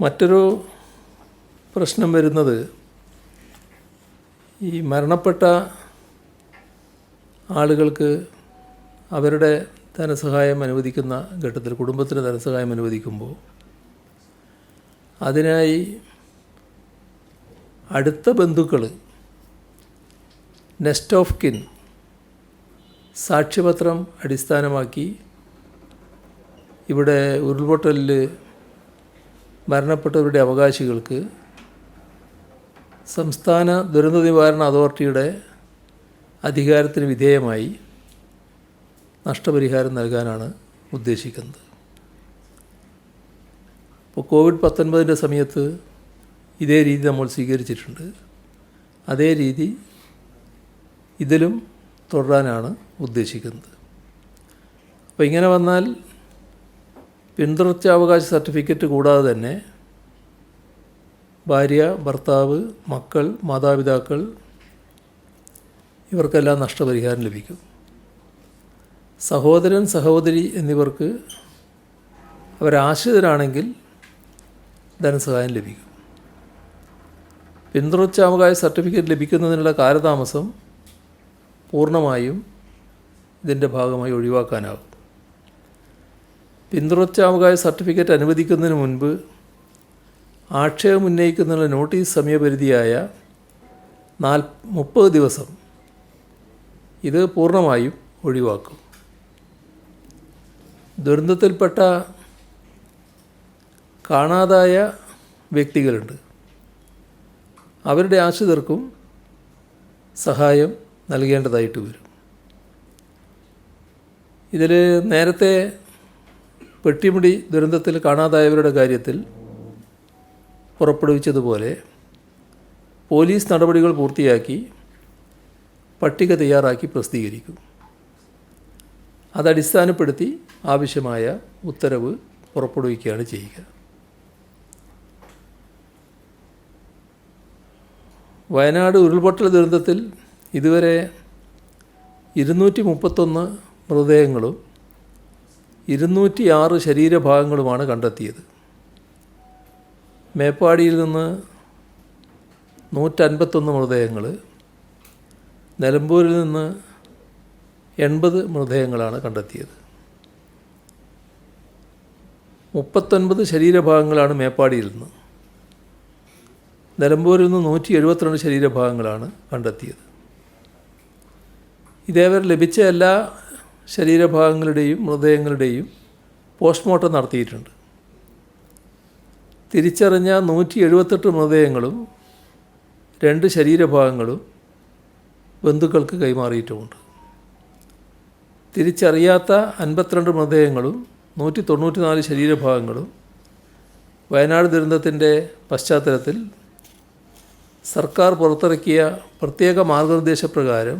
മറ്റൊരു പ്രശ്നം വരുന്നത് ഈ മരണപ്പെട്ട ആളുകൾക്ക് അവരുടെ ധനസഹായം അനുവദിക്കുന്ന ഘട്ടത്തിൽ കുടുംബത്തിന് ധനസഹായം അനുവദിക്കുമ്പോൾ അതിനായി അടുത്ത ബന്ധുക്കൾ നെസ്റ്റ് ഓഫ് കിൻ സാക്ഷ്യപത്രം അടിസ്ഥാനമാക്കി ഇവിടെ ഉരുൾപൊട്ടലിൽ മരണപ്പെട്ടവരുടെ അവകാശികൾക്ക് സംസ്ഥാന ദുരന്ത നിവാരണ അതോറിറ്റിയുടെ അധികാരത്തിന് വിധേയമായി നഷ്ടപരിഹാരം നൽകാനാണ് ഉദ്ദേശിക്കുന്നത്. ഇപ്പോൾ കോവിഡ് പത്തൊൻപതിന്റെ സമയത്ത് ഇതേ രീതി നമ്മൾ സ്വീകരിച്ചിട്ടുണ്ട്. അതേ രീതി ഇതിലും തുടരാനാണ് ഉദ്ദേശിക്കുന്നത്. അപ്പോൾ ഇങ്ങനെ വന്നാൽ പിന്തുടർച്ചാവകാശ സർട്ടിഫിക്കറ്റ് കൂടാതെ തന്നെ ഭാര്യ ഭർത്താവ് മക്കൾ മാതാപിതാക്കൾ ഇവർക്കെല്ലാം നഷ്ടപരിഹാരം ലഭിക്കും. സഹോദരൻ സഹോദരി എന്നിവർക്ക് അവരാശ്രിതരാണെങ്കിൽ ധനസഹായം ലഭിക്കും. പിന്തുടർച്ചാവകാശ സർട്ടിഫിക്കറ്റ് ലഭിക്കുന്നതിനുള്ള കാലതാമസം പൂർണമായും ഇതിന്റെ ഭാഗമായി ഒഴിവാക്കാനാകും. പിന്തുടർച്ചാവകാശ സർട്ടിഫിക്കറ്റ് അനുവദിക്കുന്നതിന് മുൻപ് ആക്ഷേപം ഉന്നയിക്കുന്നതിനുള്ള നോട്ടീസ് സമയപരിധിയായ നാൽ മുപ്പത് ദിവസം ഇത് പൂർണമായും ഒഴിവാക്കും. ദുരന്തത്തിൽപ്പെട്ട കാണാതായ വ്യക്തികളുണ്ട്. അവരുടെ ആശ്രിതർക്കും സഹായം നൽകേണ്ടതായിട്ട് വരും. ഇതിൽ നേരത്തെ പെട്ടിമുടി ദുരന്തത്തിൽ കാണാതായവരുടെ കാര്യത്തിൽ പുറപ്പെടുവിച്ചതുപോലെ പോലീസ് നടപടികൾ പൂർത്തിയാക്കി പട്ടിക തയ്യാറാക്കി പ്രസിദ്ധീകരിക്കും. അതടിസ്ഥാനപ്പെടുത്തി ആവശ്യമായ ഉത്തരവ് പുറപ്പെടുവിക്കുകയാണ് ചെയ്യുക. വയനാട് ഉരുൾപൊട്ടൽ ദുരന്തത്തിൽ ഇതുവരെ ഇരുന്നൂറ്റി മുപ്പത്തൊന്ന് മൃതദേഹങ്ങളും ഇരുന്നൂറ്റി ആറ് ശരീരഭാഗങ്ങളുമാണ് കണ്ടെത്തിയത്. മേപ്പാടിയിൽ നിന്ന് നൂറ്റൻപത്തൊന്ന് മൃതദേഹങ്ങൾ നിലമ്പൂരിൽ നിന്ന് എൺപത് മൃതദേഹങ്ങളാണ് കണ്ടെത്തിയത്. മുപ്പത്തൊൻപത് ശരീരഭാഗങ്ങളാണ് മേപ്പാടിയിൽ നിന്ന്. നിലമ്പൂരിൽ നിന്ന് നൂറ്റി എഴുപത്തിരണ്ട് ശരീരഭാഗങ്ങളാണ് കണ്ടെത്തിയത്. ഇതേവരെ ലഭിച്ച എല്ലാ ശരീരഭാഗങ്ങളുടെയും മൃതദേഹങ്ങളുടെയും പോസ്റ്റ്മോർട്ടം നടത്തിയിട്ടുണ്ട്. തിരിച്ചറിഞ്ഞ നൂറ്റി എഴുപത്തെട്ട് മൃതദേഹങ്ങളും രണ്ട് ശരീരഭാഗങ്ങളും ബന്ധുക്കൾക്ക് കൈമാറിയിട്ടുമുണ്ട്. തിരിച്ചറിയാത്ത അൻപത്തിരണ്ട് മൃതദേഹങ്ങളും നൂറ്റി തൊണ്ണൂറ്റി നാല് ശരീരഭാഗങ്ങളും വയനാട് ദുരന്തത്തിന്റെ പശ്ചാത്തലത്തിൽ സർക്കാർ പുറത്തിറക്കിയ പ്രത്യേക മാർഗനിർദ്ദേശപ്രകാരം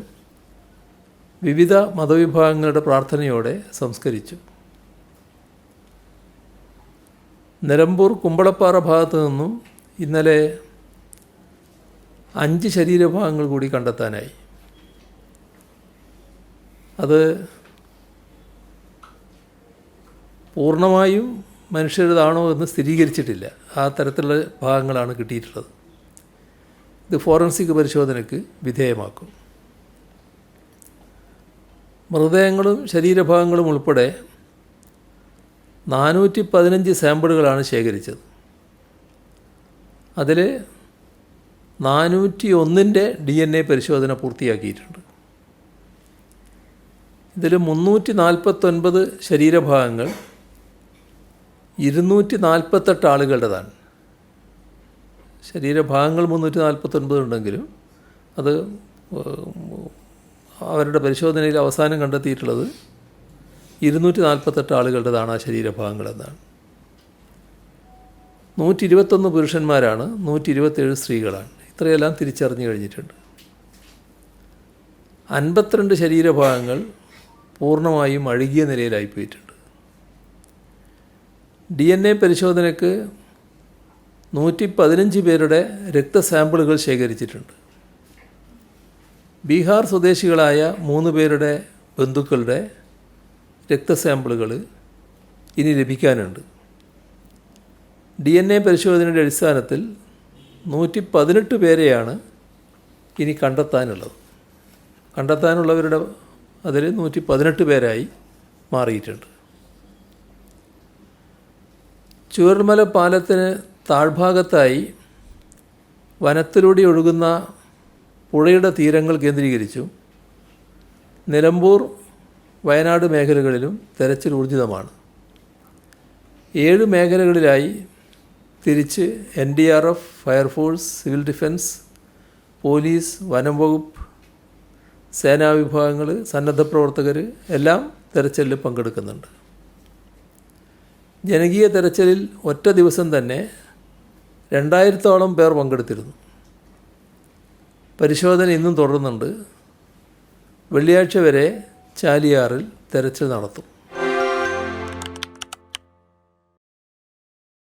വിവിധ മതവിഭാഗങ്ങളുടെ പ്രാർത്ഥനയോടെ സംസ്കരിച്ചു. നിലമ്പൂർ കുമ്പളപ്പാറ ഭാഗത്ത് നിന്നും ഇന്നലെ അഞ്ച് ശരീരഭാഗങ്ങൾ കൂടി കണ്ടെത്താനായി. അത് പൂർണമായും മനുഷ്യരുടേതാണോ എന്ന് സ്ഥിരീകരിച്ചിട്ടില്ല. ആ തരത്തിലുള്ള ഭാഗങ്ങളാണ് കിട്ടിയിട്ടുള്ളത്. ഇത് ഫോറൻസിക് പരിശോധനയ്ക്ക് വിധേയമാക്കും. മൃതദേഹങ്ങളും ശരീരഭാഗങ്ങളും ഉൾപ്പെടെ നാനൂറ്റി പതിനഞ്ച് സാമ്പിളുകളാണ് ശേഖരിച്ചത്. അതിൽ നാനൂറ്റി ഒന്നിന്റെ ഡി എൻ എ പരിശോധന പൂർത്തിയാക്കിയിട്ടുണ്ട്. ഇതിൽ മുന്നൂറ്റി നാൽപ്പത്തൊൻപത് ശരീരഭാഗങ്ങൾ ഇരുന്നൂറ്റി നാൽപ്പത്തെട്ട് ആളുകളുടേതാണ്. ശരീരഭാഗങ്ങൾ മുന്നൂറ്റി നാൽപ്പത്തൊൻപത് ഉണ്ടെങ്കിലും അത് അവരുടെ പരിശോധനയിൽ അവസാനം കണ്ടെത്തിയിട്ടുള്ളത് ഇരുന്നൂറ്റി നാൽപ്പത്തെട്ട് ആളുകളുടേതാണ് ആ ശരീരഭാഗങ്ങളെന്നാണ് നൂറ്റി ഇരുപത്തൊന്ന് പുരുഷന്മാരാണ് നൂറ്റി ഇരുപത്തേഴ് സ്ത്രീകളാണ്. ഇത്രയെല്ലാം തിരിച്ചറിഞ്ഞു കഴിഞ്ഞിട്ടുണ്ട്. അൻപത്തിരണ്ട് ശരീരഭാഗങ്ങൾ പൂർണമായും അഴുകിയ നിലയിലായിപ്പോയിട്ടുണ്ട് ഡി എൻ എ പരിശോധനയ്ക്ക് നൂറ്റി പതിനഞ്ച് പേരുടെ രക്തസാമ്പിളുകൾ ശേഖരിച്ചിട്ടുണ്ട്. ബീഹാർ സ്വദേശികളായ മൂന്ന് പേരുടെ ബന്ധുക്കളുടെ രക്തസാമ്പിളുകൾ ഇനി ലഭിക്കാനുണ്ട്. ഡി എൻ എ പരിശോധനയുടെ അടിസ്ഥാനത്തിൽ നൂറ്റി പതിനെട്ട് പേരെയാണ് ഇനി കണ്ടെത്താനുള്ളത്. കണ്ടെത്താനുള്ളവരുടെ അതിൽ നൂറ്റി പതിനെട്ട് പേരായി മാറിയിട്ടുണ്ട്. ചുവർമല പാലത്തിന് താഴ്ഭാഗത്തായി വനത്തിലൂടെ ഒഴുകുന്ന പുഴയുടെ തീരങ്ങൾ കേന്ദ്രീകരിച്ചും നിലമ്പൂർ വയനാട് മേഖലകളിലും തെരച്ചിൽ ഊർജിതമാണ്. ഏഴ് മേഖലകളിലായി തിരിച്ച് N D R F fire force civil defence police വനം വകുപ്പ് സേനാ വിഭാഗങ്ങൾ സന്നദ്ധ പ്രവർത്തകർ എല്ലാം തെരച്ചിലിൽ പങ്കെടുക്കുന്നുണ്ട്. ജനകീയ തെരച്ചിലിൽ ഒറ്റ ദിവസം തന്നെ രണ്ടായിരത്തോളം പേർ പങ്കെടുത്തിരുന്നു. പരിശോധന ഇന്നും തുടരുന്നുണ്ട്. വെള്ളിയാഴ്ച വരെ ചാലിയാറിൽ തെരച്ചിൽ നടത്തും.